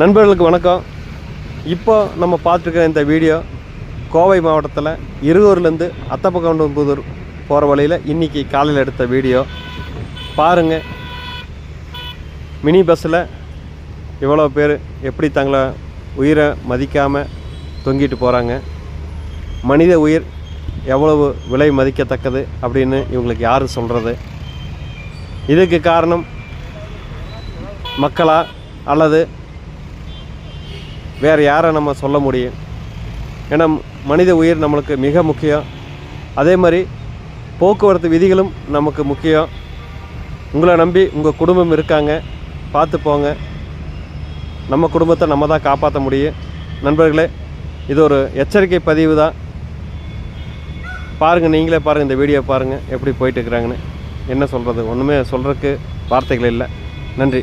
நண்பர்களுக்கு வணக்கம். இப்போ நம்ம பார்த்துருக்க இந்த வீடியோ கோவை மாவட்டத்தில் இருகூர்லேருந்து அத்தப்பகவுண்டம்புதூர் போகிற வழியில் இன்றைக்கி காலையில் எடுத்த வீடியோ. பாருங்கள் மினி பஸ்ஸில் இவ்வளோ பேர் எப்படி தங்களை உயிரை மதிக்காமல் தொங்கிட்டு போகிறாங்க மனித உயிர் எவ்வளவு விலை மதிக்கத்தக்கது அப்படின்னு இவங்களுக்கு யார் சொல்கிறது இதுக்கு காரணம் மக்களா அல்லது வேறு யாரை நம்ம சொல்ல முடியும்? ஏன்னா மனித உயிர் நம்மளுக்கு மிக முக்கியம். அதே மாதிரி போக்குவரத்து விதிகளும் நமக்கு முக்கியம். உங்களை நம்பி உங்கள் குடும்பம் இருக்காங்க பார்த்து போங்க. நம்ம குடும்பத்தை நம்ம தான் காப்பாற்ற முடியும். நண்பர்களே இது ஒரு எச்சரிக்கை பதிவு தான். பாருங்கள் நீங்களே பாருங்கள் இந்த வீடியோ பாருங்கள் எப்படி போயிட்டு இருக்கிறாங்கன்னு. என்ன சொல்கிறது ஒன்றுமே சொல்கிறதுக்கு வார்த்தைகள் இல்லை. நன்றி.